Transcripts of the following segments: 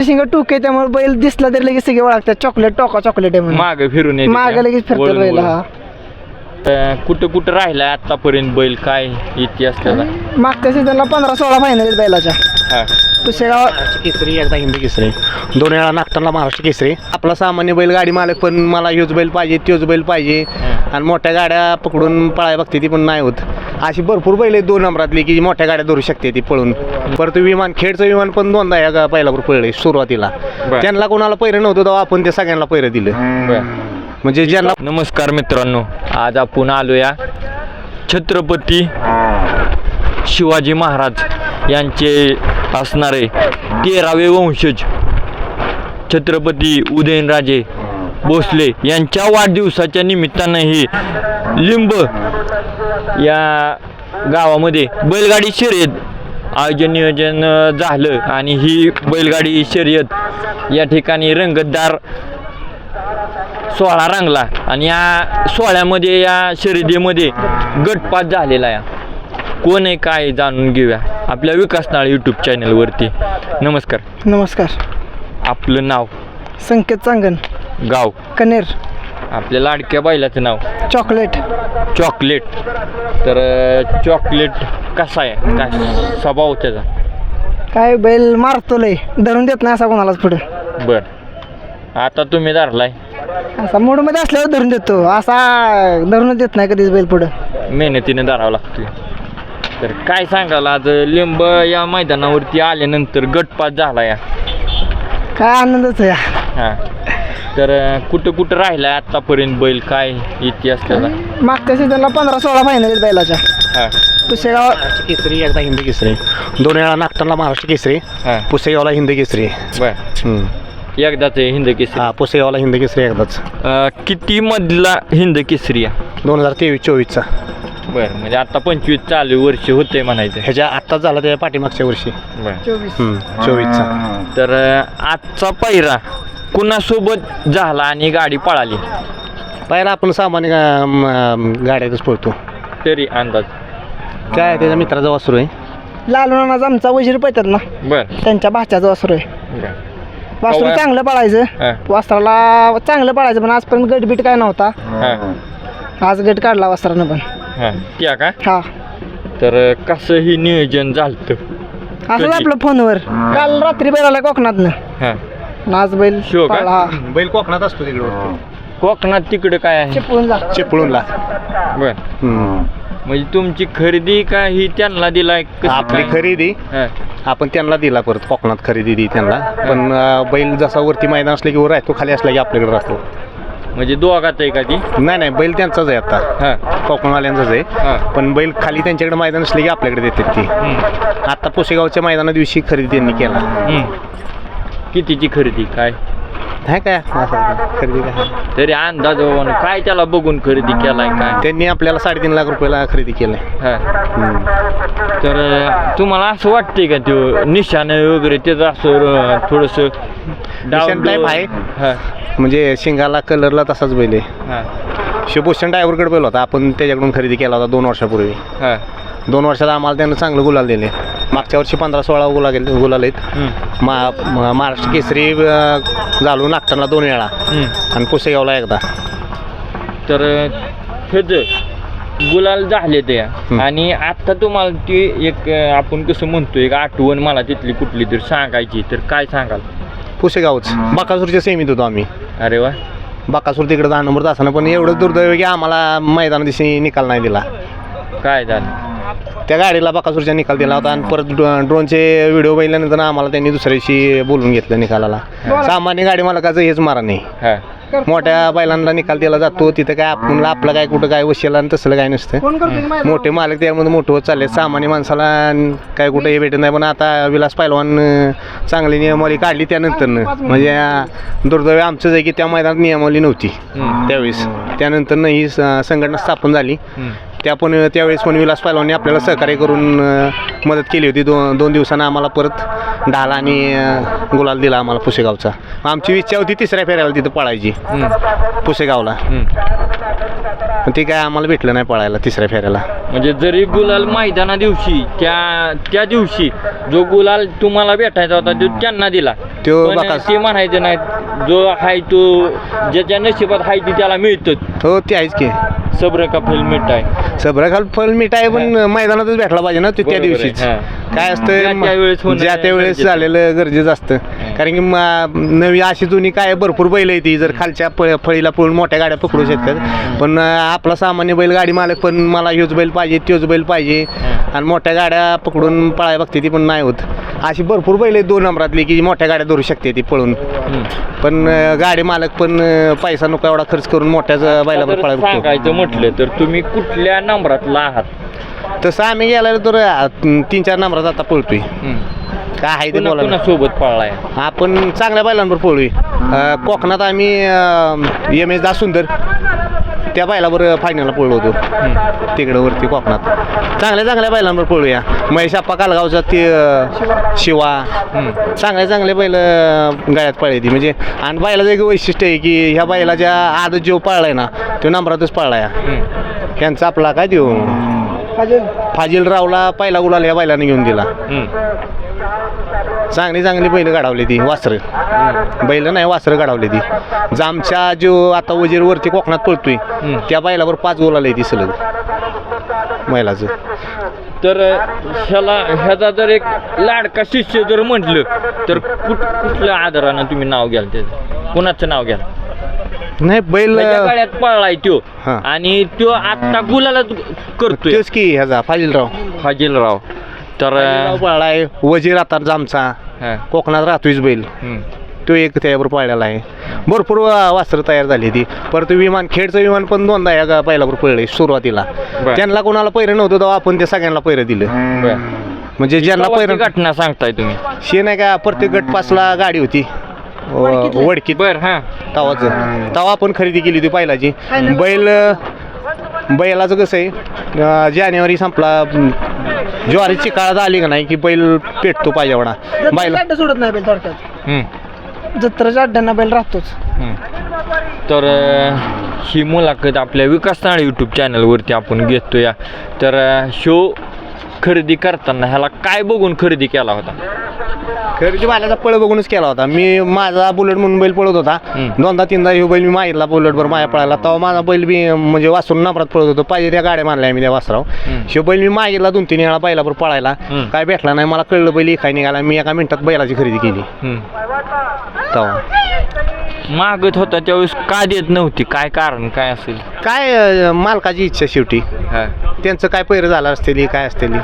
शिंग टूक त्यामुळे बैल दिसला तरी लगेच सगळे ओळखतात चॉकलेट टोका चॉकलेट आहे म्हणून माग फिरून माग? लगेच फिरतात वळून- बैल. हा कुठं कुठं राहिलाय आतापर्यंत बैल? काय इतिहास त्याचा? मागच्या सीझनला पंधरा सोळा फायनल आहेत बैलाच्या. हा. पुसेगाव महाराष्ट्र केसरी एकदा हिंदी केसरी. दोन वेळा नागटाला महाराष्ट्र केसरी. आपला सामान्य बैलगाडी मालक पण मला ह्योच बैल पाहिजे त्योच बैल पाहिजे. आणि मोठ्या गाड्या पकडून पळाय बघते ती पण नाही होत. अशी भरपूर बैल आहेत दोन नंबरातली की मोठ्या गाड्या धरू शकते ती पळून. परत विमान खेडचं विमान पण दोनदा या बैलावर पळले सुरुवातीला. बर. त्यांना कोणाला पैरं नव्हतं तेव्हा आपण ते सगळ्यांना पैरं दिलं. बर. म्हणजे ज्यांना नमस्कार मित्रांनो आज आपण आलो या छत्रपती शिवाजी महाराज यांचे असणारे तेरावे वंशज छत्रपती उदयनराजे भोसले यांच्या वाढदिवसाच्या निमित्तानं ही लिंब या गावामध्ये बैलगाडी शर्यत आयोजन नियोजन झालं. आणि ही बैलगाडी शर्यत या ठिकाणी रंगतदार सोहळा रंगला आणि या सोहळ्यामध्ये या शर्यतीमध्ये गटपात झालेला आहे. कोण आहे काय जाणून घेऊया आपल्या विकासनाळ यूट्यूब चॅनलवरती नमस्कार. नमस्कार. आपलं नाव? संकेत चांगण गाव? कनेर. आपल्या लाडक्या बैलाचं नाव? चॉकलेट. चॉकलेट. तर अं, चॉकलेट कसा आहे? काय स्वभाव त्याचा? काय बैल मारतो लय धरून देत नाही असा कोणालाच पुढे. बर. आता तुम्ही धरलाय. असा मूडमध्ये असल्यावर धरून देतो. असा धरूनच देत नाही कधीच बैल पुढं. मेहनतीने धरावं लागते तर काय सांगाल आज लिंब या मैदानावरती आल्यानंतर गटपात झाला या? काय आनंदच आहे हां. तर कुठं कुठं राहिलाय आतापर्यंत बैल? काय इतिहास त्याचा? मागच्या सीझनला पंधरा सोळा फायनल आहेत बैलाच्या. हां. पुसेगाव महाराष्ट्र केसरी एकदा हिंदी केसरी. दोन वेळा नागटाला महाराष्ट्र केसरी. हां. पुसेगावला हिंदी केसरी. बर. हम्म. एकदाच आहे हिंद केसरी. हा पुसेगावला हिंदी केसरी एकदाच. अं, किती मधला हिंद केसरी आहे? दोन हजार तेवीस चोवीसचा. बर म्हणजे आता पंचवीस चालू वर्ष होते म्हणायचं. ह्याच्या आत्ताच झाला त्या पाठीमागच्या वर्षी. बर. चोवीस. हम्म, चोवीसचा. तर अं, आजचा पहिरा कुणासोबत झाला आणि गाडी पळाली? पहिला आपण सामान्य म, गाड्यातच पळतो. तरी अंदाज. काय त्याच्या मित्राचा वासरू आहे लालूनाचा आमचा वजीर पळतात ना. बर. त्यांच्या भाच्याचं वासरू आहे वासरू चांगलं पळायचं. हां. वासराला चांगलं पळायचं पण आजपर्यंत गटबीट काय नव्हता. हां. आज गट काढला वासरानं पण. हां. त्या का? हा. तर कसं ही नियोजन झालतं. असंच? आपलं फोनवर. काल रात्री बैल आला कोकणातनं. हां. आणि आज बैल शिव का? पळाला, हा. बैल कोकणात असतो तिकडे. कोकणात तिकडे काय आहे? चिपळून जा चिपळूणला. बर. म्हणजे तुमची खरेदी का ही त्यांना दिलाय कसं आपली काय? खरेदी? हां, आपण त्यांना दिला परत कोकणात खरेदी दी त्यांना. पण अं, बैल जसा वरती मैदान असलं की वर राहतो खाली असला की आपल्याकडे राहतो. म्हणजे दोघात आहे का ती? नाही नाही बैल त्यांचाच आहे आता. हां. कोकणवाल्यांचाच आहे. पण बैल खाली त्यांच्याकडे मैदान असले की आपल्याकडे देतात ती. हम्म, आता पुसेगावच्या मैदाना दिवशी खरेदी त्यांनी केला. हम्म. कितीची खरेदी? काय? आहे काय? असं खरेदी काय तरी अंदाज बाबांनो, काय त्याला बघून खरेदी केलाय काय? त्यांनी आपल्याला साडेतीन लाख रुपयाला खरेदी केलंय. हां. तर अं, तुम्हाला असं वाटतंय का तो निशाण वगैरे त्याचं असं थोडस निशाण type आहे. म्हणजे शिंगाला कलरला तसाच बैल आहे. शिवभूषण ड्रायव्हरकडे बैल होता. आपण त्याच्याकडून खरेदी केला होता दोन वर्षापूर्वी. दोन वर्षात आम्हाला त्यानं चांगलं गुलाल दिले मागच्या वर्षी पंधरा सोळा गेले गुलाल आहेत मा महाराष्ट्र केसरी झालो नागटाला दोन वेळा. आणि पुसेगावला एकदा. तर ह्याच गुलाल झाले ते आणि आता तुम्हाला ती एक आपण कसं म्हणतो एक आठवण मला तिथली कुठली तरी सांगायची तर काय सांगाल? पुसेगावच. बाकासूरच्या सेमीत होतो आम्ही. अरे वा. बाकासूर तिकडे दहा नंबर तासानं पण एवढं दुर्दैव की आम्हाला मैदाना दिवशी निकाल नाही दिला. काय झालं? त्या गाडीला बकासूरच्या निकाल दिला होता आणि परत ड्रो- ड्रोनचे व्हिडिओ बघितल्यानंतर आम्हाला त्यांनी दुसऱ्या दिवशी बोलून घेतलं निकालाला. सामान्य गाडी मालकाचं हेच मारा नाही हा. मोठ्या बैलांना निकाल दिला जातो तिथं काय आपण आपलं काय कुठं काय वशिला आणि तसलं काय नसतं. मोठे मालक त्यामध्ये मोठं होत चालले. सामान्य माणसाला काय कुठं हे भेटत नाही पण आता विलास पैलवान चांगली नियमावली काढली त्यानंतरनं म्हणजे दुर्दैव आमचंच आहे की त्या मैदानात नियमावली नव्हती. त्यावेळेस. त्यानंतर ही स- संघटना स्थापन झाली. त्या पण त्यावेळेस पण विलास पैलवानी आपल्याला सहकार्य करून मदत केली होती. दोन दोन दिवसानं आम्हाला परत ढाल आणि गुलाल दिला आम्हाला पुसेगावचा. आमची इच्छा होती तिसऱ्या फेऱ्याला तिथं पळायची. पुसेगावला. ते काय आम्हाला भेटलं नाही पळायला तिसऱ्या फेऱ्याला. म्हणजे जरी गुलाल मैदाना दिवशी त्या त्या दिवशी जो गुलाल तुम्हाला भेटायचा होता तो त्यांना दिला. बाकास- ते म्हणायचं नाही जो आहे तो ज्याच्या नशिबात आहे ती त्याला मिळतं हो ते आहेच की. सब्र का फल मिठ आहे. सब्राखाल फल मिठ आहे पण मैदानातच भेटला पाहिजे ना ते त्या बरोबर आहे, दिवशीच. हां. काय असतं त्यावेळेस होणं ज्या त्यावेळेस गरजेचं. झालेलं गरजेचं असतं. कारण की मा- नवी अशी जुनी काय भरपूर बैल आहे ती जर खालच्या प- फळीला पळून मोठ्या गाड्या पकडू शकतात. पण अं, आपला सामान्य बैल गाडी मालक पण मला ह्योच बैल पाहिजे त्योच बैल पाहिजे. आणि मोठ्या गाड्या पकडून पळाय बघते ती पण नाही होत. अशी भरपूर बैल आहेत दोन नंबरातली की मोठ्या गाड्या धरू शकते ती पळून. हम्म. पण अं, गाडी मालक पण अं, पैसा नको एवढा खर्च करून मोठ्याच बैलावर जर पळाय बघतो. सांगायचं म्हटलं तर तुम्ही कुठल्या नंबरातला आहात? तसं आम्ही गेला तर अं, तीन चार नंबरात आता पळतोय. काय आहे ते बोला सोबत पळलाय. आपण चांगल्या बैलांवर पळलोय अं, कोकणात आम्ही एम एस दासुंदर त्या बैलावर फायनलला पळलो होतो. तिकडं वरती कोकणात. चांगल्या चांगल्या बैलांवर पळूया. महेश आप्पा कालगावचा ते अं, शिवा. चांगल्या चांगल्या बैल अं, गळ्यात पळली म्हणजे आणि बैलाचं एक वैशिष्ट्य आहे की ह्या बैलाच्या आदत जो पळलाय ना तो नंबरातच पळलाय. हम्म. यांचा आपला काय देऊ? फाजिल? रावला पहिला गुलाल या बैलाने घेऊन दिला. चांगली चांगली बैल गाडावली ती वासरं. बैल नाही वासरं गाडावली ती. जामच्या जो आता वजीर वरती कोकणात पळतोय. त्या बैलावर पाच गोला ती सलग. बैलाचं तर ह्याला ह्याचा जर एक लाडका शिष्य जर म्हटलं तर कुठ कुठल्या आधारानं तुम्ही नाव घ्याल त्याचं? कुणाचं नाव घ्याल? नाही बैल त्याच्या काळात पळलाय त्यो हा. आणि त्यो आता गुलाला करतोय. तेच की ह्याचा फाजिलराव. फाजिलराव. तर फाजिलराव पळलाय. वजीर आता जामचा हा. कोकणात राहतोयच बैल. हम्म. तो एक त्यावर पळलेला आहे. भरपूर वा- वासरं तयार झाली ती. परत विमान खेडचं विमान पण दोनदा या गा- बैलावर पळले सुरुवातीला. बर. त्यांना कोणाला पैरं नव्हतं तेव्हा आपण त्या सगळ्यांना पैरं दिलं. बर. म्हणजे ज्यांना पैरं घटना सांगताय तुम्ही? शे नाही का प्रत्येक गट पाचला गाडी होती. वडकीत. बर हा. तवाचं. तवा आपण खरेदी केली होती बैलाची. बैल बैलाचं कसं आहे? अं, जानेवारी संपला. अं, ज्वारीची काळात आली का नाही की बैल पेटतो पाहिजे एवढा. बैल अड्डा सोडत नाही बैल थोडक्यात. हम्म. जत्राच्या अड्ड्यांना बैल राहतोच. हम्म. तर अ, ही मुलाखत आपल्या विकास नाळे यूट्यूब चॅनलवरती आपण घेतो या तर शो खरेदी करताना ह्याला काय बघून खरेदी केला होता? खरेदी बैलाचा पळ बघूनच केला होता. मी माझा बुलेट म्हणून बैल पळत होता. दोनदा तीनदा ह्यो बैल मी मागितला बुलेटवर माया पळायला. तेव्हा माझा बैल बी म्हणजे वासरून नंबरात पळत होतो. पाहिजे त्या गाड्या मानल्या मी त्या वासराव. शिव बैल मी मागितला दोन तीन वेळा बैलावर पळायला. काय भेटला नाही. मला कळलं बैल काय निघाला. मी एका मिनिटात बैलाची खरेदी केली. तेव्हा. मागत होता त्यावेळेस का देत नव्हती? काय कारण? काय असेल? काय अं, मालकाची इच्छा शेवटी. हा. त्यांचं काय पैर झालं असतेली काय असतेली?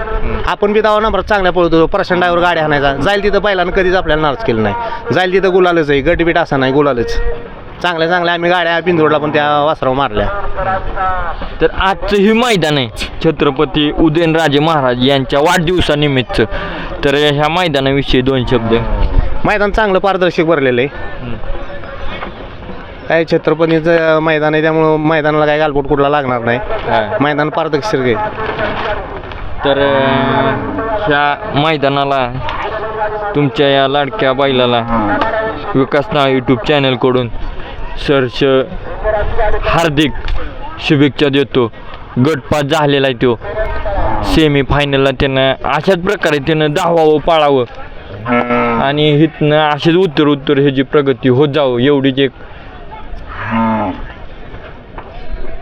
आपण बी दावा नंबर चांगल्या पळतो प्रशांत ड्रायव्हर गाडी आणायचा. जाईल तिथं बैलानं कधीच आपल्याला नाराज केलं नाही. जाईल तिथं गुलालच आहे गटबीट असा नाही गुलालच. चांगल्या चांगल्या आम्ही गाड्या बिंदोडला पण त्या वासराव मारल्या. तर आजचं हे मैदान आहे छत्रपती उदयनराजे महाराज यांच्या वाढदिवसानिमित्त. तर ह्या मैदानाविषयी दोन शब्द. मैदान चांगलं पारदर्शक भरलेलं आहे. काय छत्रपतीचं मैदान आहे त्यामुळं मैदानाला काय गालबोट कुठला लागणार नाही. मैदान पारदर्शक आहे. तर ह्या मैदानाला तुमच्या या लाडक्या बैलाला विकास नाव यूट्यूब चॅनलकडून सरश हार्दिक शुभेच्छा देतो. गटपात झालेला आहे तो. सेमी फायनलला त्यानं अशाच प्रकारे त्यानं धावावं पाळावं. आणि हिथनं असेच उत्तर उत्तर ह्याची प्रगती होत जावं एवढीच एक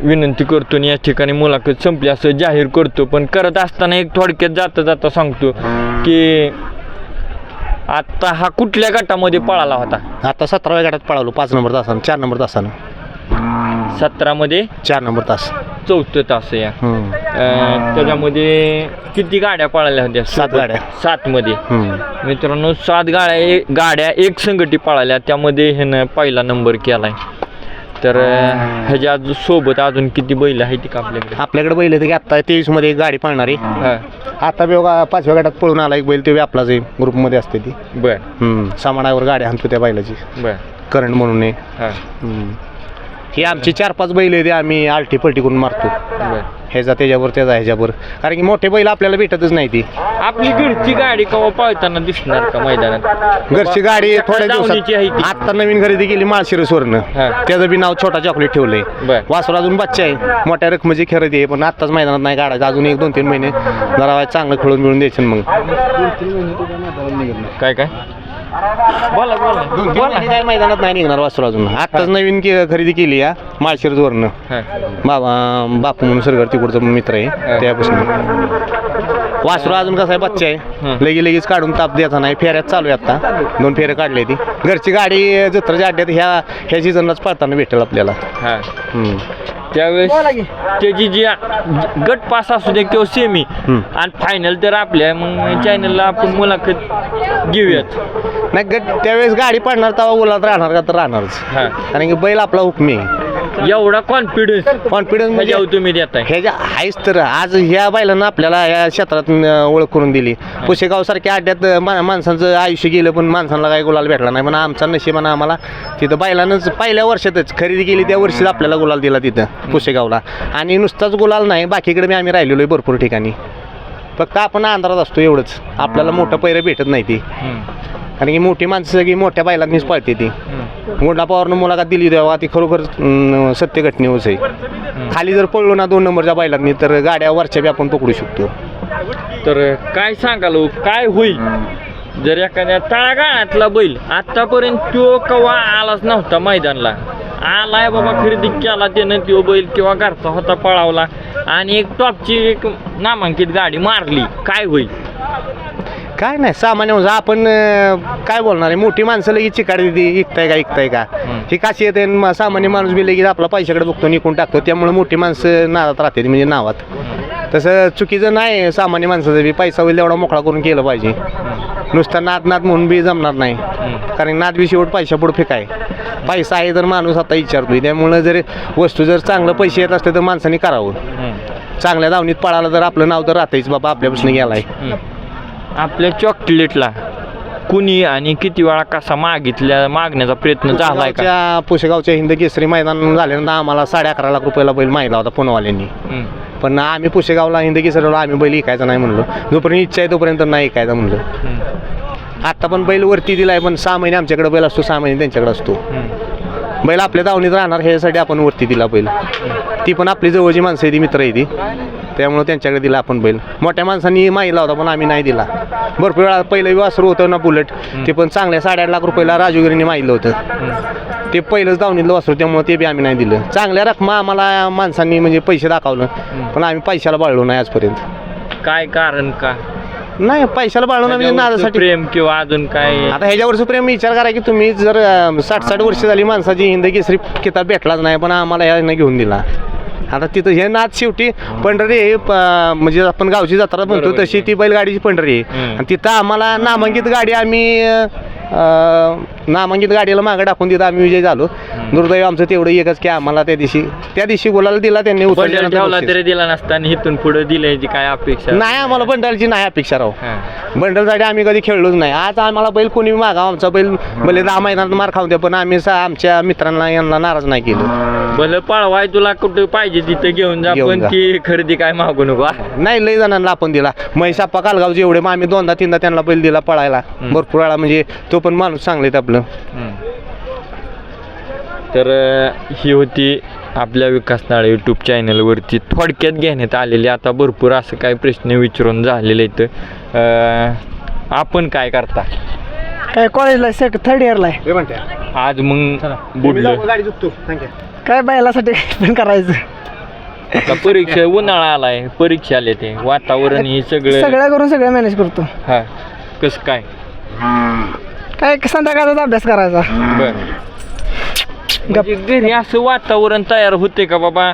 विनंती करतो आणि या ठिकाणी मुलाखत संपली. असं जाहीर करतो. पण करत असताना एक थोडक्यात जाता जाता सांगतो की आता हा कुठल्या गटामध्ये पळाला होता? आता सतराव्या गाड्यात पळालो. पाच नंबर तासानं चार नंबर तासानं. सतरामध्ये? चार नंबर तास. चौथं तास या. हम्म. अं, त्याच्यामध्ये किती गाड्या पळाल्या होत्या? सात गाड्या. सात मध्ये हम्म. मित्रांनो सात गाड्या गाड्या एक संगटी पळाल्या. त्यामध्ये ह्यानं पहिला नंबर केलाय. तर ह्याच्या अजून सोबत अजून किती बैल आहेत ती का आपल्याकडे? आपल्याकडे बैल की आत्ता तेवीसमध्ये एक गाडी पळणारी. हा. आता बी बघा पाचव्या गटात पळून आला एक बैल ते बी आपलाच आहे ग्रुपमध्ये असते ती. बर. हम्म. सामानावर गाडी आणतो त्या बैलाची. बर. करंट म्हणून आहे. हा. हम्म. ही आमची चार पाच बैल आहेत आम्ही आलटी पलटी करून मारतो. ह्याचा त्याच्यावर त्याचा ह्याच्यावर. कारण की मोठे बैल आपल्याला भेटतच नाही ती. आपली घरची गाडी कवा पळताना दिसणार का मैदानात? घरची गाडी थोड्या दावणीची आहे ती. दिवसात आता नवीन खरेदी केली माळशिरसवरनं हा. त्याचं बी नाव छोटा चॉकलेट ठेवलंय. बर. वासर अजून बच्चा आहे. मोठ्या रकमेची खरेदी आहे पण आत्ताच मैदानात नाही काढायचं अजून एक दोन तीन महिने जरा चांगलं खेळून मिळून द्यायचं मग. काय काय? बोला बोला. बोला. काय मैदानात नाही निघणार वासर अजून. आत्ताच नवीन के- खरेदी केली या माळशिरसवरनं हा. बाबा बापू म्हणून सरगर तिकडचा मित्र आहे त्यापासून. वासरू अजून कसा आहे बच्चा आहे. लगे लगेच काढून ताप द्यायचा नाही. फेऱ्यात चालू आहे आता दोन फेऱ्या काढले ती. घरची गाडी जत्राच्या अड्ड्यात ह्या ह्या सीझनलाच पळताना भेटेल आपल्याला. हा. हम्म. त्यावेळेस त्याची जी गट पास असू दे किंवा सेमी. आणि फायनल तर आपल्या मग चॅनलला आपण मुलाखत घेऊयात. नाही गट त्यावेळेस गाडी पडणार तेव्हा ओलात राहणार का तर राहणारच. हा. कारण की बैल आपला हुकमी आहे. एवढा कॉन्फिडन्स कॉन्फिडन्स म्हणजे तुम्ही देताय. ह्याच्या आहेच तर आज ह्या बैलांना आपल्याला या क्षेत्रात अं, ओळख करून दिली. पुशेगाव सारख्या अड्ड्यात अं, मा- माणसांचं आयुष्य गेलं पण माणसांना काही गुलाल भेटला नाही. पण आमचा नशिबानं आम्हाला तिथं बैलानंच पहिल्या वर्षातच खरेदी केली त्या वर्षीच आपल्याला गुलाल दिला तिथं पुशेगावला आणि नुसताच गुलाल नाही बाकीकडे मी आम्ही राहिलेलो आहे भरपूर ठिकाणी. फक्त आपण अंधारात असतो एवढंच. आपल्याला मोठं पैरं भेटत नाही ती. कारण की मोठी माणसं सगळी मोठ्या बायलांनीच पळते ती. मोठा पवारनं मुलाखत दिली तेव्हा ती खरोखर सत्य घटनेवरच आहे. खाली जर पळलो ना दोन नंबरच्या बायलांनी तर गाड्या वरच्या बी आपण पकडू शकतो. तर काय सांगाल हो? काय होईल? जर एखाद्या तळागाळातला बैल आतापर्यंत तो कवा आलाच नव्हता मैदानला. आलाय बाबा खरेदी केला त्यानं तो बैल किंवा घरचा होता पळावला. आणि एक टॉपची एक नामांकित गाडी मारली. काय होईल? काय नाही सामान्य माणूस आपण अं, काय बोलणार आहे? मोठी माणसं लगेच चिकाड देते इकताय का इकताय का. ही काशी येते आणि म- सामान्य माणूस बी लगेच आपला पैशाकडे बघतो निकून टाकतो त्यामुळे मोठी माणसं नादात राहते म्हणजे नावात. तसं चुकीचं नाही सामान्य माणसाचं बी पैसा होईल एवढा मोकळा करून केलं पाहिजे. नुसता नाद नाद म्हणून बी जमणार नाही. कारण नाद बी शेवट पैशा पुढे फेकाय. पैसा आहे तर माणूस आता विचारतोय त्यामुळं जर वस्तू जर चांगलं पैसे येत असले तर माणसाने करावं. चांगल्या दावणीत पळाला तर आपलं नाव तर राहतेच बाबा आपल्यापासून गेलाय. आपल्या चॉकलेटला कुणी आणि किती वेळा कसा मागितल्या मागण्याचा प्रयत्न झालाय का? पुशेगावच्या पुशेगावच्या हिंद केसरी मैदान झाल्यानंतर आम्हाला साडे अकरा लाख रुपयाला बैल माहिला होता पुणेवाल्यांनी. हम्म. पण आम्ही पुशेगावला हिंद केसरीला आम्ही बैल इकायचा नाही म्हणलो. जोपर्यंत इच्छा आहे तोपर्यंत नाही इकायचा म्हणलं. हम्म. आता पण बैल वरती दिलाय पण सहा महिने आमच्याकडे बैल असतो सहा महिने त्यांच्याकडे असतो. हम्म. बैल आपल्या दावणीत राहणार ह्यासाठी आपण वरती दिला बैल. ती पण आपली जवळची माणसं आहे ती मित्र आहे ती. त्यामुळे त्यांच्याकडे दिला आपण बैल. मोठ्या माणसांनी माहिला होता पण आम्ही नाही दिला. भरपूर वेळा पहिलं वासरू होतं ना बुलेट. ते पण चांगल्या साडेआठ लाख रुपयाला राजूगिरीने माहिलं होतं ते पहिलंच दावणीतलं वासरू त्यामुळे ते बी आम्ही नाही दिलं. चांगल्या रकमा आम्हाला माणसांनी म्हणजे पैसे दाखवलं. पण आम्ही पैशाला बाळलो नाही आजपर्यंत. काय कारण का? नाही पैशाला बाळलो नाही म्हणजे नादासाठी. प्रेम किंवा अजून काय? आता ह्याच्यावरचं प्रेम विचार करा की तुम्ही जर साठ साठ वर्ष झाली माणसाची हिंद केसरी किताब भेटलाच नाही पण आम्हाला ह्यानं घेऊन दिला. आता तिथं हे नाद शेवटी पंढरी आहे प- म्हणजे आपण गावची जत्रा म्हणतो बरोबर. तशी ती बैलगाडीची पंढरी आहे हम्म. आणि तिथं आम्हाला नामांकित गाडी आम्ही अं, नामांकित गाडीला मागं टाकून तिथं आम्ही विजय झालो दुर्दैव आमचं तेवढं एकच की आम्हाला त्या दिवशी त्या दिवशी बोलायला दिला त्यांनी बंडल उचलल्यानंतर ठेवला बक्षीस. तरी दिला नसता आणि इथून पुढे दिल्याची काय अपेक्षा नाही आम्हाला बंडलची नाही अपेक्षा राहू हा. बंडलसाठी आम्ही कधी खेळलोच नाही आज आम्हाला बैल कोणी मागा आमचा बैल भले दहा महिन्यात मार खाऊ द्या पण आम्ही सा- आमच्या मित्रांना यांना नाराज नाही केलं भलं पळवाय तुला कुठं पाहिजे तिथं घेऊन जा घेऊन पण जा. ती खरेदी काय मागू नको हा. नाही लई जणांना आपण दिला. म्हैसाप्पा कालगावचे एवढे मग आम्ही दोनदा तीनदा त्यांना बैल दिला पळायला. भरपूर वेळा म्हणजे तो पण माणूस चांगले आपलं. तर अं, ही होती आपल्या विकास नाळे यूट्यूब चॅनलवरती थोडक्यात घेण्यात आलेले. आता भरपूर असं काही प्रश्न विचारून झालेले आहेत. अं, आपण काय करता? काय कॉलेजला सेट थर्ड इयरला आहे. आज मग बुडलं गाडी चुकतो काय बैलासाठी पण करायचं. आता परीक्षा उन्हाळा आलाय परीक्षा आले ते. वातावरण हे सगळं सगळं करून सगळं मॅनेज करतो. हा. कस काय? काय संध्याकाळचा अभ्यास करायचा. बर. म्हणजे घरी असं वातावरण तयार होते का बाबा?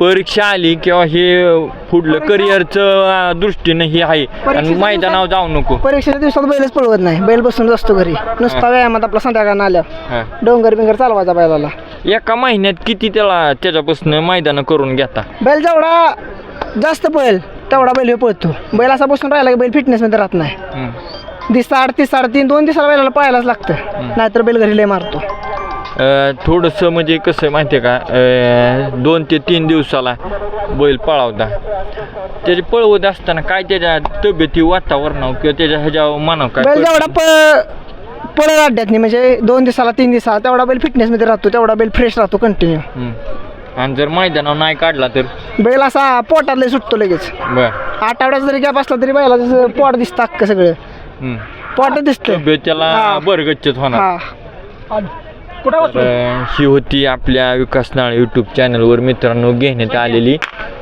परीक्षा आली किंवा हे पुढलं करिअरचं दृष्टीनं हे आहे. आणि परीक्षेच्या मैदानावर जाऊ नको. परीक्षेच्या दिवसात बैलच पळवत नाही. बैल बसून असतो घरी. नुसता व्यायामात आपला संध्याकाळ आल्यावर. हा. डोंगर बिंगर चालवायचा बैलाला. एका महिन्यात किती त्याला त्याच्यापासून मैदान करून घेता? बैल जेवढा जास्त पळेल तेवढा बैल पळतो. बैल असा बसून राहिला की बैल फिटनेसमध्ये राहत नाही. हम्म. दिवसा आठ तीस साडेतीन दोन दिवसाला बैलाला पळायलाच लागतं. नाहीतर बैल घरी लय मारतो. थोडंसं म्हणजे कसं आहे माहिती आहे का? अं, दोन ते तीन दिवसाला बैल पळावता. त्याचे पळवत असताना काय त्याच्या तब्येती वातावरणावर किंवा त्याच्या ह्याच्यावर मानाव काय बैल जेवढा? प पळत अड्ड्यात नाही. म्हणजे दोन दिवसाला तीन दिवसाला तेवढा बैल फिटनेसमध्ये राहतो तेवढा बैल फ्रेश राहतो कंटिन्यू हम्म. आणि जर मैदानावर नाही काढला तर? बैल असा पोटातला सुटतो लगेच. बर. आठवड्याचा जरी गॅप असला तरी बैला जसं पोट दिसतं अख्खं सगळं. पोट दिसतं. त्याला हा. बरगच्चत होणार. हा. तर, ही होती आपल्या विकास नाळ यूट्यूब चॅनलवर मित्रांनो घेण्यात आलेली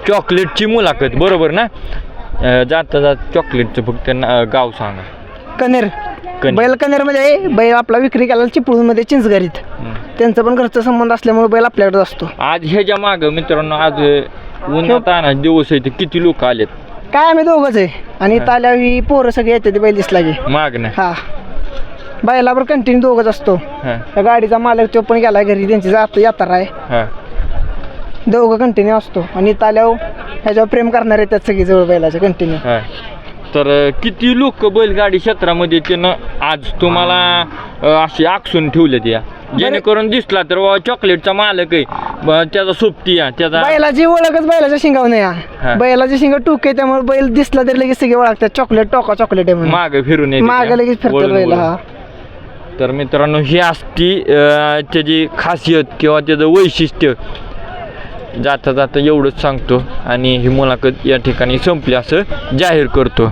चॉकलेटची मुलाखत. बरोबर ना? अं, जाता जात चॉकलेटचं फक्त ना- गाव सांगा. कनेर. बैल कनेरमध्ये बैल आपला विक्री केला चिपळूणमध्ये चिंचघरीत. हम्म. त्यांचं पण घरचा संबंध असल्यामुळे बैल आपल्याकडे असतो. आज ह्याच्या माग मित्रांनो आज उन्हात आणा दिवस आहे ते किती लोक आलेत? काय आम्ही दोघंच आहे. आणि हा. ताल्या ही पोरं सगळी येते ते बैल दिसला की. माग ना. हा. बैलावर कंटिन्यू दोघंच असतो. हा. त्या गाडीचा मालक तो पण गेला घरी त्यांची जात यात्रा आहे. हा. दोघं कंटिन्यू असतो. आणि ताल्यावर ह्याच्यावर प्रेम करणारे त्यात सगळी जवळ बैलाचे कंटिन्यू हा. तर किती लोक बैलगाडी क्षेत्रामध्ये त्यानं आज तुम्हाला अं, अशी आकसून ठेवलेत या जेणेकरून दिसला तर बाबा चॉकलेटचा मालक आहे ब- त्याचा सोबती आहे त्याचा बैलाची ओळखच बैलाच्या शिंगावर नाही हा. हा. बैलाची शिंग टूक आहे त्यामुळे बैल दिसला तरी लगेच सगळे ओळखतात चॉकलेट टोका चॉकलेट आहे म्हणून माग फिरून येते माग त्या. लगेच फिरतात वळून- बैल वळून. हा तर मित्रांनो ही असती अं, त्याची खासियत किंवा त्याचं वैशिष्ट्य जाता जाता एवढंच सांगतो आणि ही मुलाखत या ठिकाणी संपली असं जाहीर करतो.